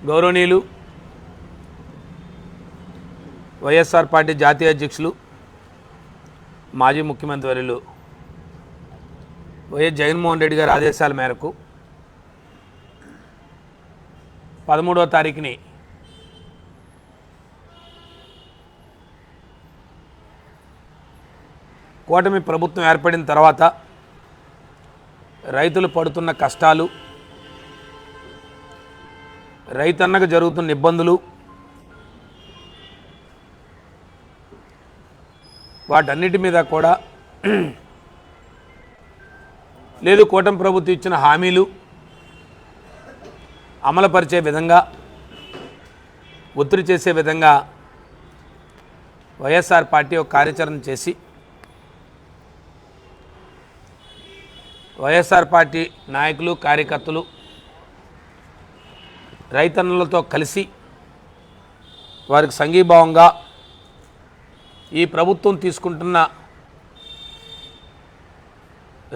గౌరవనీయులు వైఎస్ఆర్ పార్టీ జాతీయ అధ్యక్షులు మాజీ ముఖ్యమంత్రి వర్యులు వైఎస్ జగన్మోహన్ రెడ్డి గారి ఆదేశాల మేరకు పదమూడవ తారీఖుని కూటమి ప్రభుత్వం ఏర్పడిన తర్వాత రైతులు పడుతున్న కష్టాలు రైతన్నకు జరుగుతున్న ఇబ్బందులు వాటన్నిటి మీద కూడా లేదు కూటమి ప్రభుత్వం ఇచ్చిన హామీలు అమలుపరిచే విధంగా ఒత్తిడి చేసే విధంగా వైఎస్ఆర్ పార్టీ ఒక కార్యాచరణ చేసి వైఎస్ఆర్ పార్టీ నాయకులు కార్యకర్తలు రైతన్నులతో కలిసి వారికి సంఘీభావంగా ఈ ప్రభుత్వం తీసుకుంటున్న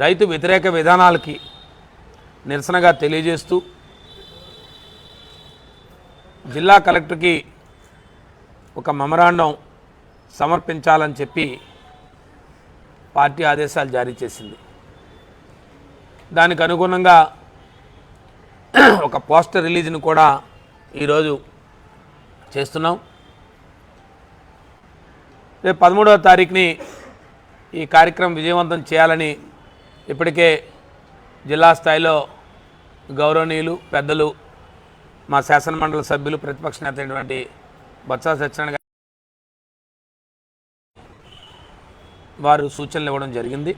రైతు వ్యతిరేక విధానాలకి నిరసనగా తెలియజేస్తూ జిల్లా కలెక్టర్కి ఒక మెమరాండం సమర్పించాలని చెప్పి పార్టీ ఆదేశాలు జారీ చేసింది. దానికి అనుగుణంగా ఒక పోస్టర్ రిలీజ్ని కూడా ఈరోజు చేస్తున్నాం. రేపు పదమూడవ తారీఖుని ఈ కార్యక్రమం విజయవంతం చేయాలని ఇప్పటికే జిల్లా స్థాయిలో గౌరవనీయులు పెద్దలు మా శాసనమండలి సభ్యులు ప్రతిపక్ష నేత అయినటువంటి బొత్స సత్యనారాయణ వారు సూచనలు ఇవ్వడం జరిగింది.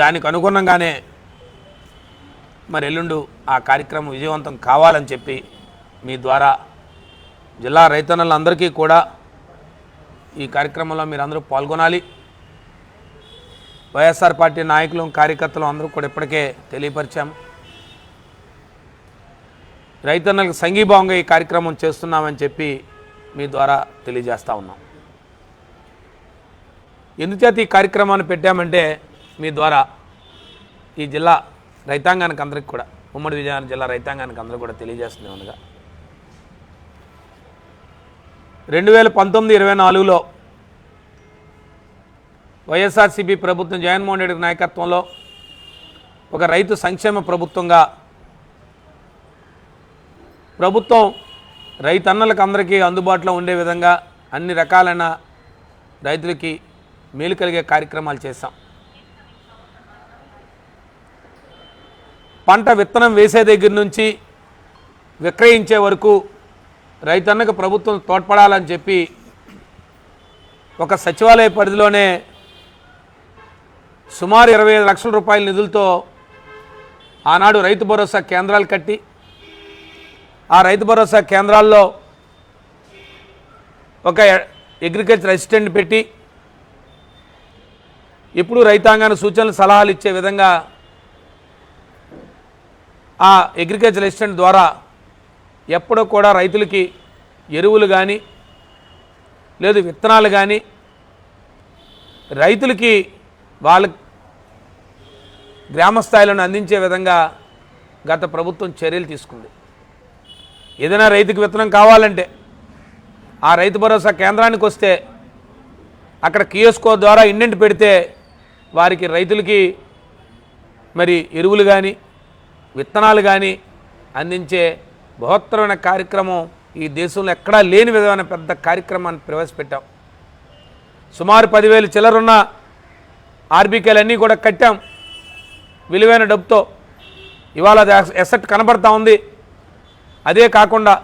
దానికి అనుగుణంగానే మరి ఎల్లుండు ఆ కార్యక్రమం విజయవంతం కావాలని చెప్పి మీ ద్వారా జిల్లా రైతన్నలందరికీ కూడా ఈ కార్యక్రమంలో మీరు అందరూ పాల్గొనాలి. వైఎస్ఆర్ పార్టీ నాయకులు కార్యకర్తలు అందరూ కూడా ఇప్పటికే తెలియపరిచాము రైతన్నలకు సంఘీభావంగా ఈ కార్యక్రమం చేస్తున్నామని చెప్పి మీ ద్వారా తెలియజేస్తూ ఉన్నాం. ఎందుచేత ఈ కార్యక్రమాన్ని పెట్టామంటే మీ ద్వారా ఈ జిల్లా రైతాంగానికి అందరికి కూడా ఉమ్మడి విజయనగరం జిల్లా రైతాంగానికి అందరూ కూడా తెలియజేస్తుంది ఉండగా రెండు వేల పంతొమ్మిది ఇరవై నాలుగులో వైఎస్ఆర్సీపీ ప్రభుత్వం జగన్మోహన్ రెడ్డి నాయకత్వంలో ఒక రైతు సంక్షేమ ప్రభుత్వంగా ప్రభుత్వం రైతన్నలకు అందరికీ అందుబాటులో ఉండే విధంగా అన్ని రకాలైన రైతులకి మేలు కలిగే కార్యక్రమాలు చేశాం. పంట విత్తనం వేసే దగ్గర నుంచి విక్రయించే వరకు రైతన్నకు ప్రభుత్వం తోడ్పడాలని చెప్పి ఒక సచివాలయ పరిధిలోనే సుమారు ఇరవై ఐదు లక్షల రూపాయల నిధులతో ఆనాడు రైతు భరోసా కేంద్రాలు కట్టి ఆ రైతు భరోసా కేంద్రాల్లో ఒక అగ్రికల్చర్ అసిస్టెంట్ పెట్టి ఇప్పుడు రైతాంగానికి సూచనలు సలహాలు ఇచ్చే విధంగా ఆ అగ్రికల్చర్ అసిస్టెంట్ ద్వారా ఎప్పుడూ కూడా రైతులకి ఎరువులు కానీ లేదు విత్తనాలు కానీ రైతులకి వాళ్ళ గ్రామ స్థాయిలను అందించే విధంగా గత ప్రభుత్వం చర్యలు తీసుకుంది. ఏదైనా రైతుకి విత్తనం కావాలంటే ఆ రైతు భరోసా కేంద్రానికి వస్తే అక్కడ కియోస్కో ద్వారా ఇండెంట్ పెడితే వారికి రైతులకి మరి ఎరువులు కానీ విత్తనాలు కానీ అందించే బృహత్తరమైన కార్యక్రమం ఈ దేశంలో ఎక్కడా లేని విధమైన పెద్ద కార్యక్రమాన్ని ప్రవేశపెట్టాం. సుమారు పదివేలు చిల్లరున్న ఆర్బీకేలు అన్నీ కూడా కట్టాం. విలువైన డబ్బుతో. ఇవాళ అది ఎసెట్ కనబడతా ఉంది. అదే కాకుండా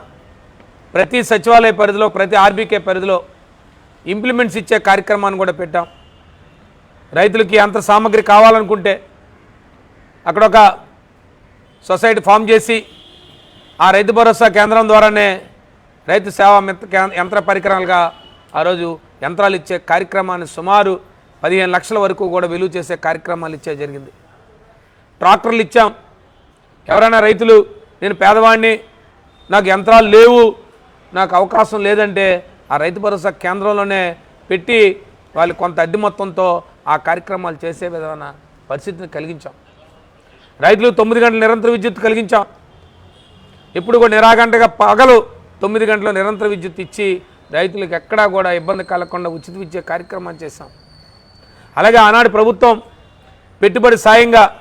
ప్రతి సచివాలయ పరిధిలో ప్రతి ఆర్బీకే పరిధిలో ఇంప్లిమెంట్స్ ఇచ్చే కార్యక్రమాన్ని కూడా పెట్టాం. రైతులకి యంత్ర సామాగ్రి కావాలనుకుంటే అక్కడ ఒక సొసైటీ ఫామ్ చేసి ఆ రైతు భరోసా కేంద్రం ద్వారానే రైతు సేవా మిత్ర యంత్ర పరికరాలుగా ఆ రోజు యంత్రాలు ఇచ్చే కార్యక్రమాన్ని సుమారు పదిహేను లక్షల వరకు కూడా విలువ చేసే కార్యక్రమాలు ఇచ్చే జరిగింది. ట్రాక్టర్లు ఇచ్చాం. ఎవరైనా రైతులు నేను పేదవాడిని నాకు యంత్రాలు లేవు నాకు అవకాశం లేదంటే ఆ రైతు భరోసా కేంద్రంలోనే పెట్టి వాళ్ళు కొంత అద్దె మొత్తంతో ఆ కార్యక్రమాలు చేసే విధమైన పరిస్థితిని కలిగించాం. రైతులు తొమ్మిది గంటలు నిరంతర విద్యుత్ కలిగించాం. ఎప్పుడు కూడా నిరాగంటగా పగలు తొమ్మిది గంటల నిరంతర విద్యుత్ ఇచ్చి రైతులకు ఎక్కడా కూడా ఇబ్బంది కలగకుండా ఉచిత విద్య కార్యక్రమం చేశాం. అలాగే ఆనాడు ప్రభుత్వం పెట్టుబడి సాయంగా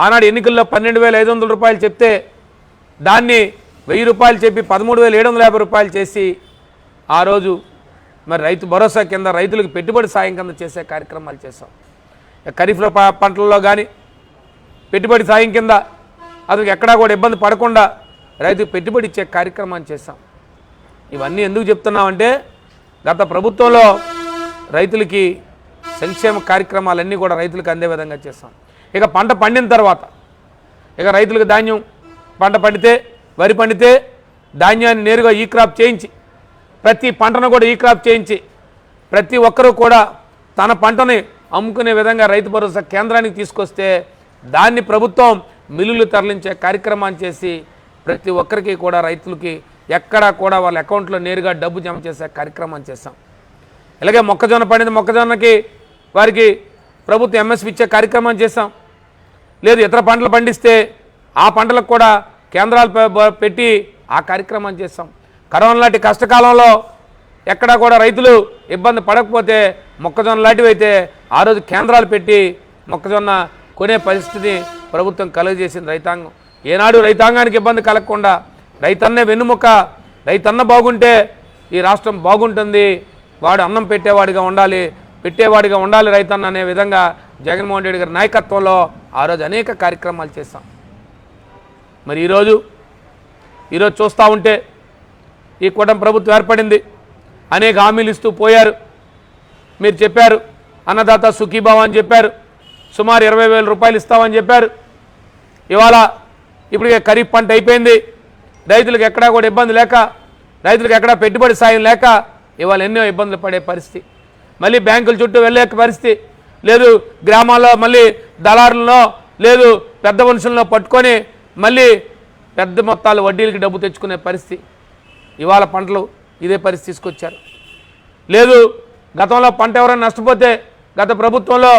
ఆనాడు ఎన్నికల్లో పన్నెండు వేల ఐదు వందల రూపాయలు చెప్తే దాన్ని వెయ్యి రూపాయలు చెప్పి పదమూడు వేల ఏడు వందల యాభై రూపాయలు చేసి ఆ రోజు మరి రైతు భరోసా కింద రైతులకు పెట్టుబడి సాయం కింద చేసే కార్యక్రమాలు చేశాం. ఖరీఫ్లో ప- పంటల్లో కానీ పెట్టుబడి సాయం కింద అతనికి ఎక్కడా కూడా ఇబ్బంది పడకుండా రైతుకు పెట్టుబడి ఇచ్చే కార్యక్రమాన్ని చేస్తాం. ఇవన్నీ ఎందుకు చెప్తున్నామంటే గత ప్రభుత్వంలో రైతులకి సంక్షేమ కార్యక్రమాలన్నీ కూడా రైతులకు అందే విధంగా చేస్తాం. ఇక పంట పండిన తర్వాత ఇక రైతులకు ధాన్యం పంట పండితే వరి పండితే ధాన్యాన్ని నేరుగా ఈ క్రాప్ చేయించి ప్రతి పంటను కూడా ఈ క్రాప్ చేయించి ప్రతి ఒక్కరూ కూడా తన పంటని అమ్ముకునే విధంగా రైతు భరోసా కేంద్రానికి తీసుకొస్తే దాన్ని ప్రభుత్వం మిల్లులు తరలించే కార్యక్రమాన్ని చేసి ప్రతి ఒక్కరికి కూడా రైతులకి ఎక్కడా కూడా వాళ్ళ అకౌంట్లో నేరుగా డబ్బు జమ చేసే కార్యక్రమం చేస్తాం. ఇలాగే మొక్కజొన్న పండింది మొక్కజొన్నకి వారికి ప్రభుత్వం ఎంఎస్పి ఇచ్చే కార్యక్రమం చేస్తాం. లేదు ఇతర పంటలు పండిస్తే ఆ పంటలకు కూడా కేంద్రాలు పెట్టి ఆ కార్యక్రమం చేస్తాం. కరోనా లాంటి కష్టకాలంలో ఎక్కడా కూడా రైతులు ఇబ్బంది పడకపోతే మొక్కజొన్న లాంటివి అయితే ఆ రోజు కేంద్రాలు పెట్టి మొక్కజొన్న కొనే పరిస్థితిని ప్రభుత్వం కలుగజేసింది రైతాంగం. ఏనాడు రైతాంగానికి ఇబ్బంది కలగకుండా రైతన్నే వెన్నుముక రైతన్న బాగుంటే ఈ రాష్ట్రం బాగుంటుంది వాడు అన్నం పెట్టేవాడిగా ఉండాలి పెట్టేవాడిగా ఉండాలి రైతన్న అనే విధంగా జగన్మోహన్ రెడ్డి గారి నాయకత్వంలో ఆ రోజు అనేక కార్యక్రమాలు చేశాం. మరి ఈరోజు ఈరోజు చూస్తూ ఉంటే ఈ కూటమి ప్రభుత్వం ఏర్పడింది. అనేక హామీలు ఇస్తూ పోయారు. మీరు చెప్పారు అన్నదాత సుఖీభావ అని చెప్పారు. సుమారు ఇరవై వేల రూపాయలు ఇస్తామని చెప్పారు. ఇవాళ ఇప్పటికే ఖరీఫ్ పంట అయిపోయింది. రైతులకు ఎక్కడా కూడా ఇబ్బంది లేక రైతులకు ఎక్కడా పెట్టుబడి సాయం లేక ఇవాళ ఎన్నో ఇబ్బందులు పడే పరిస్థితి. మళ్ళీ బ్యాంకుల చుట్టూ వెళ్ళే పరిస్థితి. లేదు గ్రామాల్లో మళ్ళీ దళారులను లేదు పెద్ద మనుషులను పట్టుకొని మళ్ళీ పెద్ద మొత్తాలు వడ్డీలకి డబ్బు తెచ్చుకునే పరిస్థితి. ఇవాళ పంటలు ఇదే పరిస్థితి తీసుకొచ్చారు. లేదు గతంలో పంట ఎవరైనా నష్టపోతే గత ప్రభుత్వంలో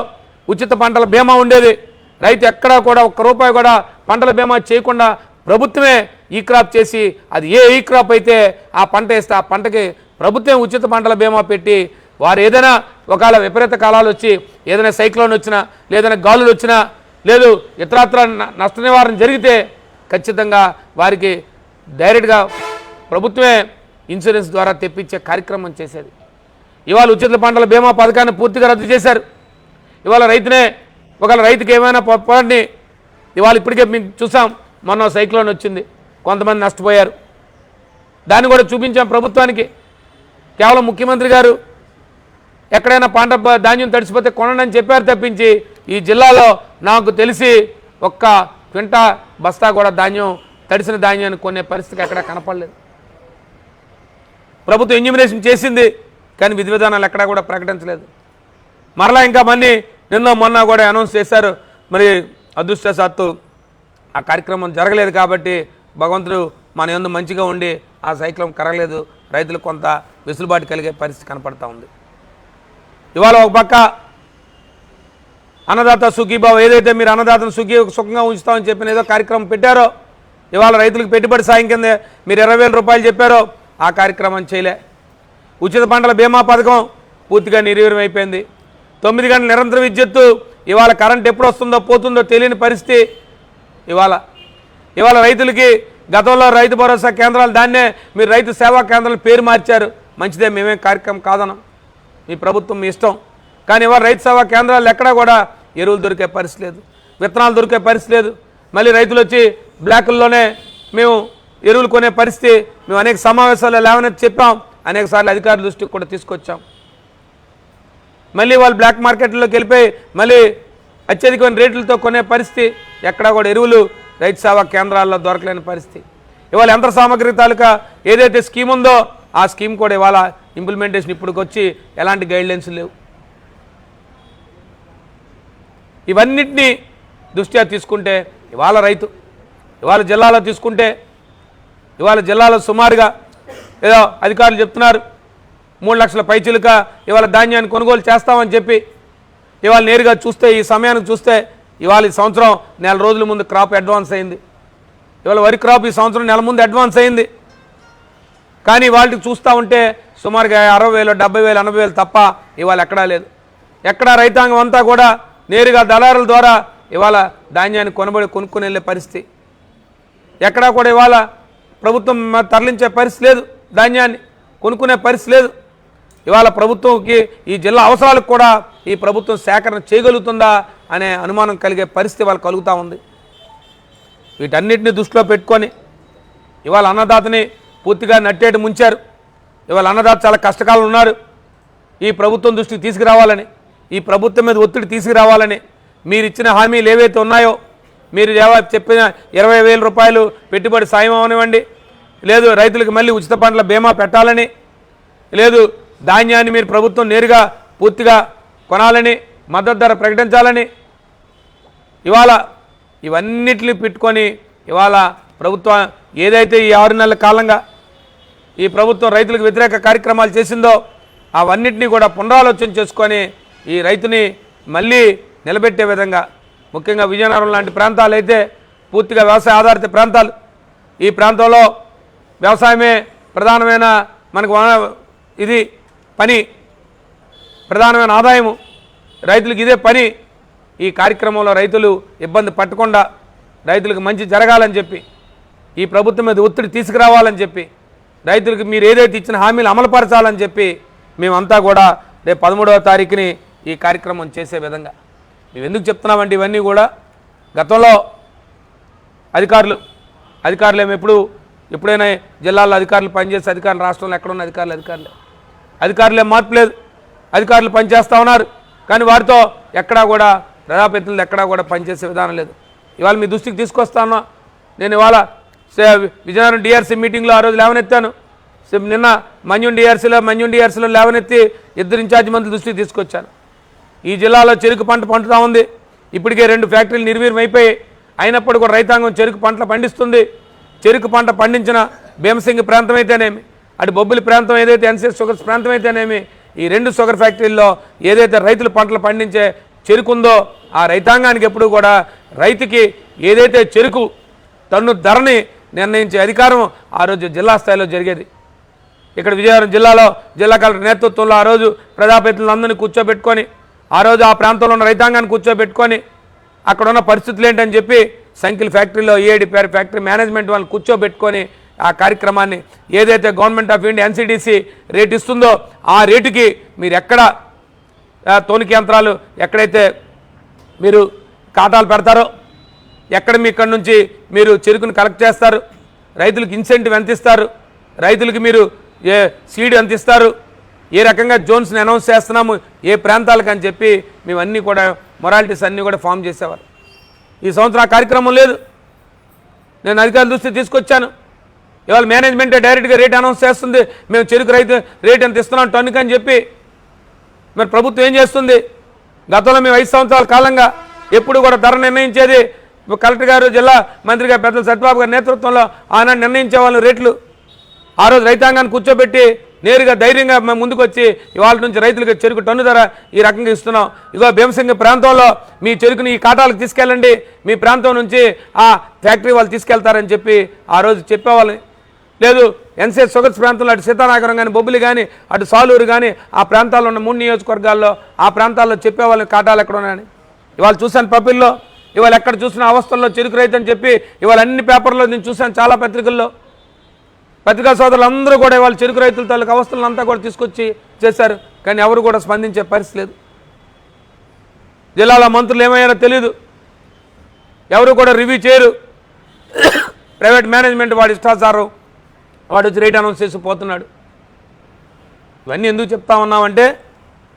ఉచిత పంటల బీమా ఉండేది. రైతు ఎక్కడా కూడా ఒక్క రూపాయి కూడా పంటల బీమా చేయకుండా ప్రభుత్వమే ఈ క్రాప్ చేసి అది ఏ ఈ క్రాప్ అయితే ఆ పంట వేస్తే ఆ పంటకి ప్రభుత్వం ఉచిత పంటల బీమా పెట్టి వారు ఏదైనా ఒకవేళ విపరీత కాలాలు వచ్చి ఏదైనా సైక్లోన్ వచ్చినా లేదైనా గాలులు వచ్చినా లేదు ఇతరత్ర న- నష్ట నివారణ జరిగితే ఖచ్చితంగా వారికి డైరెక్ట్గా ప్రభుత్వమే ఇన్సూరెన్స్ ద్వారా తెప్పించే కార్యక్రమం చేసేది. ఇవాళ ఉచిత పంటల బీమా పథకాన్ని పూర్తిగా రద్దు చేశారు. ఇవాళ రైతునే ఒకవేళ రైతుకి ఏమైనా పొరపాటుని ఇవాళ ఇప్పటికే మేము చూసాం మొన్న సైక్లోన్ వచ్చింది కొంతమంది నష్టపోయారు. దాన్ని కూడా చూపించాం ప్రభుత్వానికి. కేవలం ముఖ్యమంత్రి గారు ఎక్కడైనా పంట ధాన్యం తడిసిపోతే కొనడని చెప్పారు తప్పించి ఈ జిల్లాలో నాకు తెలిసి ఒక్క క్వింటా బస్తా కూడా ధాన్యం తడిసిన ధాన్యాన్ని కొనే పరిస్థితి ఎక్కడ కనపడలేదు. ప్రభుత్వం ఇంజిమినేషన్ చేసింది కానీ విధి విధానాలు ఎక్కడా కూడా ప్రకటించలేదు. మరలా ఇంకా మళ్ళీ నిన్న మొన్న కూడా అనౌన్స్ చేశారు. మరి అదృష్టశాత్తు ఆ కార్యక్రమం జరగలేదు కాబట్టి భగవంతుడు మన ఎందు మంచిగా ఉండి ఆ సైక్లం కరగలేదు. రైతులకు కొంత వెసులుబాటు కలిగే పరిస్థితి కనపడతా ఉంది. ఇవాళ ఒక పక్క అన్నదాత సుఖీభావ ఏదైతే మీరు అన్నదాతను సుఖీ సుఖంగా ఉంచుతామని చెప్పిన ఏదో కార్యక్రమం పెట్టారో ఇవాళ రైతులకు పెట్టుబడి సాయం కింద మీరు ఇరవై వేల రూపాయలు చెప్పారో ఆ కార్యక్రమం చేయలే. ఉచిత పంటల బీమా పథకం పూర్తిగా నిర్వీర్యం అయిపోయింది. తొమ్మిది గంటల నిరంతర విద్యుత్తు ఇవాళ కరెంట్ ఎప్పుడు వస్తుందో పోతుందో తెలియని పరిస్థితి. ఇవాళ ఇవాళ రైతులకి గతంలో రైతు భరోసా కేంద్రాలు దాన్నే మీరు రైతు సేవా కేంద్రాలు పేరు మార్చారు. మంచిదే మేమేం కార్యక్రమం కాదనం. మీ ప్రభుత్వం మీ ఇష్టం. కానీ ఇవాళ రైతు సేవా కేంద్రాలు ఎక్కడా కూడా ఎరువులు దొరికే పరిస్థితి లేదు. విత్తనాలు దొరికే పరిస్థితి లేదు. మళ్ళీ రైతులు వచ్చి బ్లాకుల్లోనే మేము ఎరువులు కొనే పరిస్థితి. మేము అనేక సమావేశాల్లో లేవనెత్తి చెప్పాం. అనేకసార్లు అధికారుల దృష్టికి కూడా తీసుకొచ్చాం. మళ్ళీ వాళ్ళు బ్లాక్ మార్కెట్లోకి వెళ్ళిపోయి మళ్ళీ అత్యధికమైన రేట్లతో కొనే పరిస్థితి ఎక్కడా కూడా ఎరువులు రైతు సేవా కేంద్రాల్లో దొరకలేని పరిస్థితి. ఇవాళ యంత్ర సామగ్రి తాలూకా ఏదైతే స్కీమ్ ఉందో ఆ స్కీమ్ కూడా ఇవాళ ఇంప్లిమెంటేషన్ ఇప్పటికి వచ్చి ఎలాంటి గైడ్లైన్స్ లేవు. ఇవన్నిటినీ దృష్ట్యా తీసుకుంటే ఇవాళ రైతు ఇవాళ జిల్లాలో తీసుకుంటే ఇవాళ జిల్లాలో సుమారుగా ఏదో అధికారులు చెప్తున్నారు మూడు లక్షల పైచిలుక ఇవాళ ధాన్యాన్ని కొనుగోలు చేస్తామని చెప్పి ఇవాళ నేరుగా చూస్తే ఈ సమయానికి చూస్తే ఇవాళ ఈ సంవత్సరం నెల రోజుల ముందు క్రాప్ అడ్వాన్స్ అయింది. ఇవాళ వరి క్రాప్ ఈ సంవత్సరం నెల ముందు అడ్వాన్స్ అయింది. కానీ వాళ్ళకి చూస్తూ ఉంటే సుమారుగా అరవై వేలు డెబ్బై వేలు ఎనభై వేలు తప్ప ఇవాళ ఎక్కడా లేదు. ఎక్కడా రైతాంగం అంతా కూడా నేరుగా దళారుల ద్వారా ఇవాళ ధాన్యాన్ని కొనబడి కొనుక్కుని వెళ్ళే పరిస్థితి. ఎక్కడా కూడా ఇవాళ ప్రభుత్వం తరలించే పరిస్థితి లేదు ధాన్యాన్ని కొనుక్కునే పరిస్థితి లేదు. ఇవాళ ప్రభుత్వంకి ఈ జిల్లా అవసరాలకు కూడా ఈ ప్రభుత్వం సేకరణ చేయగలుగుతుందా అనే అనుమానం కలిగే పరిస్థితి వాళ్ళు కలుగుతూ ఉంది. వీటన్నిటిని దృష్టిలో పెట్టుకొని ఇవాళ అన్నదాతని పూర్తిగా నట్టేటి ముంచారు. ఇవాళ అన్నదాత చాలా కష్టకాలం ఉన్నారు. ఈ ప్రభుత్వం దృష్టికి తీసుకురావాలని ఈ ప్రభుత్వం మీద ఒత్తిడి తీసుకురావాలని మీరు ఇచ్చిన హామీలు ఏవైతే ఉన్నాయో మీరు ఏవో చెప్పిన ఇరవై వేల రూపాయలు పెట్టుబడి సాయం అవనివ్వండి. లేదు రైతులకు మళ్ళీ ఉచిత పంటల బీమా పెట్టాలని లేదు ధాన్యాన్ని మీరు ప్రభుత్వం నేరుగా పూర్తిగా కొనాలని మద్దతు ధర ప్రకటించాలని ఇవాళ ఇవన్నిటిని పెట్టుకొని ఇవాళ ప్రభుత్వం ఏదైతే ఈ ఆరు నెలల కాలంగా ఈ ప్రభుత్వం రైతులకు వ్యతిరేక కార్యక్రమాలు చేసిందో అవన్నిటినీ కూడా పునరాలోచన చేసుకొని ఈ రైతుని మళ్ళీ నిలబెట్టే విధంగా ముఖ్యంగా విజయనగరం లాంటి ప్రాంతాలు అయితే పూర్తిగా వ్యవసాయ ఆధారిత ప్రాంతాలు. ఈ ప్రాంతంలో వ్యవసాయమే ప్రధానమైన మనకు వన- ఇది పని ప్రధానమైన ఆదాయము. రైతులకు ఇదే పని. ఈ కార్యక్రమంలో రైతులు ఇబ్బంది పట్టకుండా రైతులకు మంచి జరగాలని చెప్పి ఈ ప్రభుత్వం మీద ఒత్తిడి తీసుకురావాలని చెప్పి రైతులకు మీరు ఏదైతే ఇచ్చిన హామీలు అమలుపరచాలని చెప్పి మేమంతా కూడా రేపు పదమూడవ తారీఖుని ఈ కార్యక్రమం చేసే విధంగా. మేము ఎందుకు చెప్తున్నామంటే ఇవన్నీ కూడా? గతంలో అధికారులు అధికారులు ఎప్పుడు ఎప్పుడైనా జిల్లాల్లో అధికారులు పనిచేసే అధికారులు రాష్ట్రంలో ఎక్కడున్న అధికారులు అధికారులే అధికారులు ఏం మార్పు లేదు. అధికారులు పనిచేస్తూ ఉన్నారు. కానీ వారితో ఎక్కడా కూడా ప్రజాప్రతినిధులు ఎక్కడా కూడా పనిచేసే విధానం లేదు. ఇవాళ మీ దృష్టికి తీసుకొస్తాను నేను ఇవాళ సే- విజయనగరం డిఆర్సీ మీటింగ్లో ఆ రోజు లేవనెత్తాను. నిన్న మన్యూన్ డిఆర్సీలో మన్యూన్ డిఆర్సీలో లేవనెత్తి ఇద్దరు ఇన్ఛార్జి మంత్రుల దృష్టికి తీసుకొచ్చాను. ఈ జిల్లాలో చెరుకు పంట పండుతూ ఉంది. ఇప్పటికే రెండు ఫ్యాక్టరీలు నిర్వీర్యం అయిపోయి అయినప్పుడు కూడా రైతాంగం చెరుకు పంటలు పండిస్తుంది. చెరుకు పంట పండించిన భీమసింగి ప్రాంతం అయితేనేమి? అటు బొబ్బిలి ప్రాంతం ఏదైతే ఎన్సీఎస్ షుగర్స్ ప్రాంతం అయితేనేమి ఈ రెండు షుగర్ ఫ్యాక్టరీల్లో ఏదైతే రైతులు పంటలు పండించే చెరుకు ఉందో ఆ రైతాంగానికి ఎప్పుడు కూడా రైతుకి ఏదైతే చెరుకు తన్ను ధరని నిర్ణయించే అధికారం ఆ రోజు జిల్లా స్థాయిలో జరిగేది. ఇక్కడ విజయనగరం జిల్లాలో జిల్లా కలెక్టర్ నేతృత్వంలో ఆ రోజు ప్రజాప్రతినిధులందరినీ కూర్చోబెట్టుకొని ఆ రోజు ఆ ప్రాంతంలో ఉన్న రైతాంగాన్ని కూర్చోబెట్టుకొని అక్కడ ఉన్న పరిస్థితులు ఏంటని చెప్పి సైకిల్ ఫ్యాక్టరీలో ఏడి పేరు ఫ్యాక్టరీ మేనేజ్మెంట్ వాళ్ళని కూర్చోబెట్టుకొని ఆ కార్యక్రమాన్ని ఏదైతే government of India NCDC rate ఇస్తుందో ఆ రేటుకి మీరు ఎక్కడ తోనికి యంత్రాలు ఎక్కడైతే మీరు కాటాలు పెడతారో ఎక్కడ మీ ఇక్కడ నుంచి మీరు చెరుకును కలెక్ట్ చేస్తారు రైతులకు ఇన్సెంటివ్ ఎంత ఇస్తారు రైతులకు మీరు ఏ సీడ్ ఎంత ఇస్తారు ఏ రకంగా జోన్స్ని అనౌన్స్ చేస్తున్నాము ఏ ప్రాంతాలకు అని చెప్పి మేమన్నీ కూడా మొరాలిటీస్ అన్నీ కూడా ఫామ్ చేసేవారు ఈ సంవత్సరం ఆ కార్యక్రమం లేదు. నేను అధికారుల దృష్టి తీసుకొచ్చాను. ఇవాళ మేనేజ్మెంటే డైరెక్ట్గా రేట్ అనౌన్స్ చేస్తుంది. మేము చెరుకు రైతు రేట్ ఎంత ఇస్తున్నాం టన్నుకు అని చెప్పి మరి ప్రభుత్వం ఏం చేస్తుంది? గతంలో మేము ఐదు సంవత్సరాల కాలంగా ఎప్పుడు కూడా ధర నిర్ణయించేది కలెక్టర్ గారు జిల్లా మంత్రి గారు పెద్దల సత్యబాబు గారి నేతృత్వంలో ఆనాడు నిర్ణయించే వాళ్ళు రేట్లు ఆ రోజు రైతాంగాన్ని కూర్చోబెట్టి నేరుగా ధైర్యంగా మేము ముందుకు వచ్చి ఇవాళ నుంచి రైతులకు చెరుకు టన్ను ధర ఈ రకంగా ఇస్తున్నాం. ఇగో భీమసింగ ప్రాంతంలో మీ చెరుకుని ఈ కాటాలకు తీసుకెళ్ళండి. మీ ప్రాంతం నుంచి ఆ ఫ్యాక్టరీ వాళ్ళు తీసుకెళ్తారని చెప్పి ఆ రోజు చెప్పేవాళ్ళని లేదు ఎన్సీఎస్ షుగర్స్ ప్రాంతంలో అటు సీతానగరం కానీ బొబ్బిలి కానీ అటు సాలూరు కానీ ఆ ప్రాంతాల్లో ఉన్న మూడు నియోజకవర్గాల్లో ఆ ప్రాంతాల్లో చెప్పేవాళ్ళని కాటాలు ఎక్కడ ఉన్నాయని? ఇవాళ చూశాను పబ్బుల్లో ఇవాళ ఎక్కడ చూసిన అవస్థల్లో చెరుకు రైతు అని చెప్పి ఇవాళ అన్ని పేపర్లో నేను చూశాను చాలా పత్రికల్లో. పత్రికా సోదరులు అందరూ కూడా ఇవాళ చెరుకు రైతుల తాలూకు అవస్థలను అంతా కూడా తీసుకొచ్చి చేశారు. కానీ ఎవరు కూడా స్పందించే పరిస్థితి లేదు. జిల్లాలో మంత్రులు ఏమయ్యారో తెలియదు ఎవరు కూడా రివ్యూ చేయరు. ప్రైవేట్ మేనేజ్మెంట్ వాడి ఇష్టాచారం వాడు వచ్చి రేట్ అనౌన్స్ చేసి పోతున్నాడు. ఇవన్నీ ఎందుకు చెప్తా ఉన్నామంటే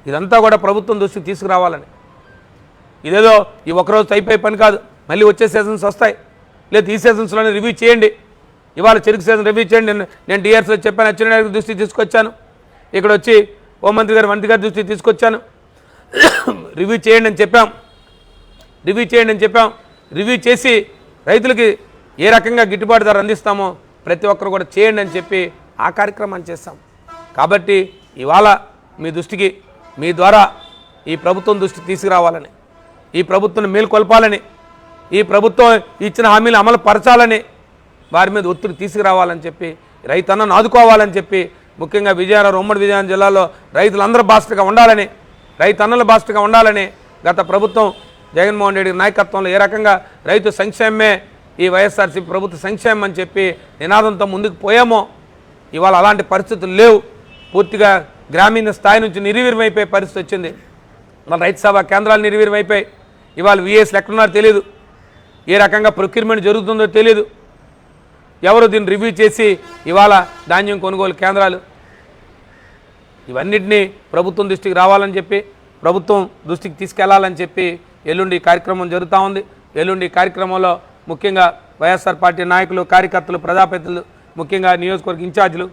ఇదంతా కూడా ప్రభుత్వం దృష్టికి తీసుకురావాలని. ఇదేదో ఈ ఒకరోజు అయిపోయే పని కాదు మళ్ళీ వచ్చే సీజన్స్ వస్తాయి. లేదు ఈ సీజన్స్లోనే రివ్యూ చేయండి. ఇవాళ చెరుకు సీజన్ రివ్యూ చేయండి. నేను నేను డిఆర్సీలో చెప్పాను అచ్చిన దృష్టి దృష్టికి తీసుకొచ్చాను. ఇక్కడ వచ్చి హోంమంత్రి గారు మంత్రి గారి దృష్టికి తీసుకొచ్చాను. రివ్యూ చేయండి అని చెప్పాం. రివ్యూ చేయండి అని చెప్పాం. రివ్యూ చేసి రైతులకి ఏ రకంగా గిట్టుబాటు ధర అందిస్తామో ప్రతి ఒక్కరు కూడా చేయండి అని చెప్పి ఆ కార్యక్రమాన్ని చేస్తాం. కాబట్టి ఇవాళ మీ దృష్టికి మీ ద్వారా ఈ ప్రభుత్వం దృష్టి తీసుకురావాలని ఈ ప్రభుత్వం మేల్కొల్పాలని ఈ ప్రభుత్వం ఇచ్చిన హామీలు అమలు పరచాలని వారి మీద ఒత్తిడి తీసుకురావాలని చెప్పి రైతన్నను ఆదుకోవాలని చెప్పి ముఖ్యంగా విజయనగరం ఉమ్మడి విజయనగరం జిల్లాలో రైతులందరూ బాస్టర్గా ఉండాలని రైతన్నల బాస్టర్గా ఉండాలని గత ప్రభుత్వం జగన్మోహన్ రెడ్డి నాయకత్వంలో ఏ రకంగా రైతు సంక్షేమమే ఈ వైఎస్ఆర్సీ ప్రభుత్వ సంక్షేమం అని చెప్పి నినాదంతో ముందుకు పోయామో ఇవాళ అలాంటి పరిస్థితులు లేవు. పూర్తిగా గ్రామీణ స్థాయి నుంచి నిర్వీర్యమైపోయే పరిస్థితి వచ్చింది. మన రైతు సభ కేంద్రాలు నిర్వీర్యమైపోయాయి. ఇవాళ విఎస్లు ఎక్కడున్నారో తెలియదు ఏ రకంగా ప్రొక్యూర్మెంట్ జరుగుతుందో తెలియదు ఎవరు దీన్ని రివ్యూ చేసి ఇవాళ ధాన్యం కొనుగోలు కేంద్రాలు? ఇవన్నిటినీ ప్రభుత్వం దృష్టికి రావాలని చెప్పి ప్రభుత్వం దృష్టికి తీసుకెళ్ళాలని చెప్పి ఎల్లుండి కార్యక్రమం జరుగుతూ ఉంది. ఎల్లుండి కార్యక్రమంలో ముఖ్యంగా వైఎస్ఆర్ పార్టీ నాయకులు కార్యకర్తలు ప్రజాప్రతినిధులు ముఖ్యంగా నియోజకవర్గ ఇన్ఛార్జీలు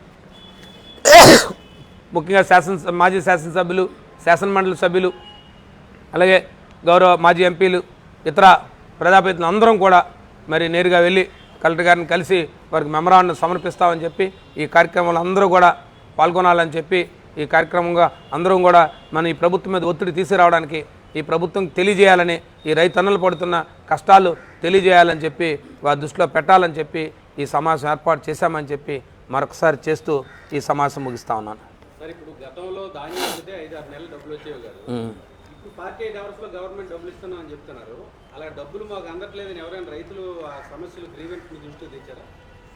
ముఖ్యంగా శాసన మాజీ శాసనసభ్యులు శాసనమండలి సభ్యులు అలాగే గౌరవ మాజీ ఎంపీలు ఇతర ప్రజాప్రతినిధులు అందరం కూడా మరి నేరుగా వెళ్ళి కలెక్టర్ గారిని కలిసి వారికి మెమరాండం సమర్పిస్తామని చెప్పి ఈ కార్యక్రమంలో అందరూ కూడా పాల్గొనాలని చెప్పి ఈ కార్యక్రమంగా అందరం కూడా మన ఈ ప్రభుత్వం మీద ఒత్తిడి తీసుకురావడానికి ఈ ప్రభుత్వం తెలియజేయాలని ఈ రైతన్నలు పడుతున్న కష్టాలు తెలియజేయాలని చెప్పి వారి దృష్టిలో పెట్టాలని చెప్పి ఈ సమావేశం ఏర్పాటు చేశామని చెప్పి మరొకసారి చేస్తూ ఈ సమావేశం ముగిస్తా ఉన్నాను.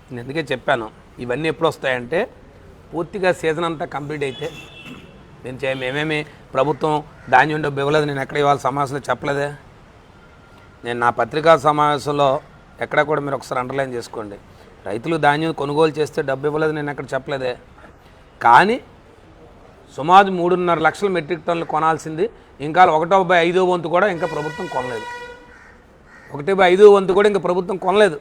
నేను అందుకే చెప్పాను ఇవన్నీ ఎప్పుడు వస్తాయంటే పూర్తిగా సీజన్ అంతా కంప్లీట్ అయితే నేను మేమేమి ప్రభుత్వం ధాన్యం డబ్బు ఇవ్వలేదు నేను ఎక్కడ ఇవాళ సమావేశంలో చెప్పలేదే? నేను నా పత్రికా సమావేశంలో ఎక్కడ కూడా మీరు ఒకసారి అండర్లైన్ చేసుకోండి. రైతులు ధాన్యం కొనుగోలు చేస్తే డబ్బు ఇవ్వలేదు నేను ఎక్కడ చెప్పలేదే. కానీ సుమారు మూడున్నర లక్షల మెట్రిక్ టన్నులు కొనాల్సింది. ఇంకా ఒకటో బై ఐదో వంతు కూడా ఇంకా ప్రభుత్వం కొనలేదు. ఒకటి బై ఐదో వంతు కూడా ఇంకా ప్రభుత్వం కొనలేదు.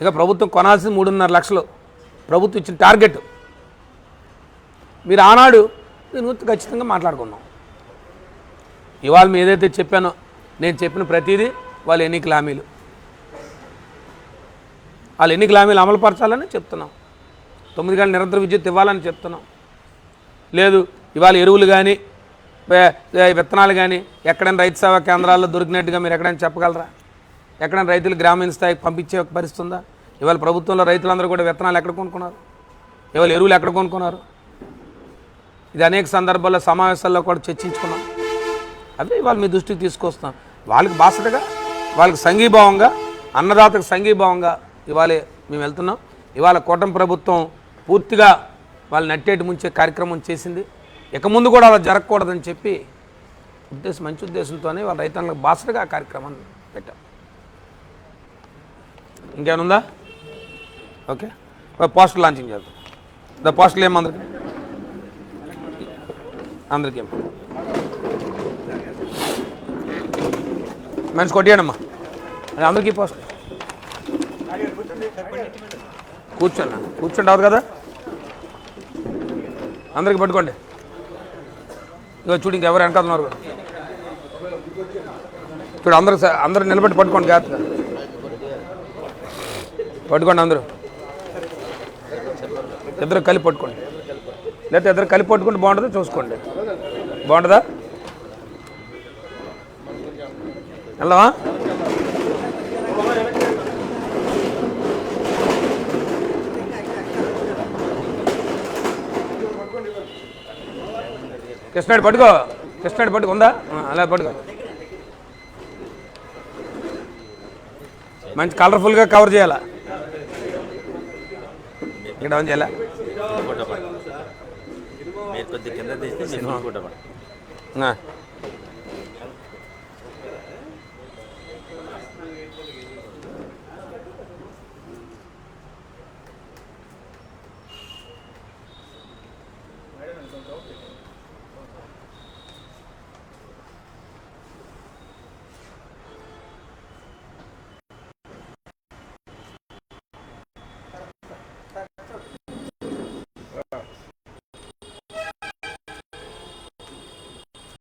ఇంకా ప్రభుత్వం కొనాల్సింది మూడున్నర లక్షలు. ప్రభుత్వం ఇచ్చిన టార్గెట్. మీరు ఆనాడు దీని గురించి ఖచ్చితంగా మాట్లాడుకున్నాం. ఇవాళ మీ ఏదైతే చెప్పానో నేను చెప్పిన ప్రతిదీ వాళ్ళ ఎన్నికల హామీలు. వాళ్ళు ఎన్నికల హామీలు అమలుపరచాలని చెప్తున్నాం. తొమ్మిది గంటల నిరంతర విద్యుత్ ఇవ్వాలని చెప్తున్నాం. లేదు ఇవాళ ఎరువులు కానీ విత్తనాలు కానీ ఎక్కడైనా రైతు సేవా కేంద్రాల్లో దొరికినట్టుగా మీరు ఎక్కడైనా చెప్పగలరా? ఎక్కడైనా రైతులు గ్రామీణ స్థాయికి పంపించే ఒక పరిస్థితి ఉందా? ఇవాళ ప్రభుత్వంలో రైతులందరూ కూడా విత్తనాలు ఎక్కడ కొనుక్కున్నారు? ఇవాళ ఎరువులు ఎక్కడ కొనుక్కున్నారు? ఇది అనేక సందర్భాల్లో సమావేశాల్లో కూడా చర్చించుకున్నాం. అవి ఇవాళ మీ దృష్టికి తీసుకొస్తాం వాళ్ళకి బాసటగా వాళ్ళకి సంఘీభావంగా అన్నదాతకు సంఘీభావంగా ఇవాళ మేము వెళ్తున్నాం. ఇవాళ కూటమి ప్రభుత్వం పూర్తిగా వాళ్ళు నట్టేటి ముంచే కార్యక్రమం చేసింది. ఇక ముందు కూడా అలా జరగకూడదని చెప్పి ఉద్దేశం మంచి ఉద్దేశంతోనే వాళ్ళ రైతాంగలకు బాసటగా ఆ కార్యక్రమాన్ని పెట్టాం. ఇంకేమైనా ఉందా? ఓకే. పోస్టర్ లాంచింగ్ చేద్దాం. ద పోస్టర్లు అందరికీ? అందరికి అందరికీ ఏం మనిషి కొట్టియాడమ్మా. అది అందరికీ పోస్ట్. కూర్చోండి కూర్చోండి కూర్చుంటారు కదా? అందరికి పట్టుకోండి. ఇగో చూడు ఇంకెవరు వెనకాలన్నారు చూడు అందరు అందరూ నిలబెట్టి పట్టుకోండి జాగ్రత్తగా. పట్టుకోండి అందరూ. ఇద్దరు కలిపి పట్టుకోండి. లేకపోతే ఇద్దరు కలిపి పట్టుకుంటే బాగుంటుందో చూసుకోండి. బాగుంటుందా వెళ్దామా కృష్ణాడు పట్టుకో. కృష్ణాడు పట్టుకో. ఉందా? అలా పట్టుకో. మంచి కలర్ఫుల్గా కవర్ చేయాలా? ఇక్కడ ఏం చేయాలా? మీరు కొద్ది కింద తీస్తే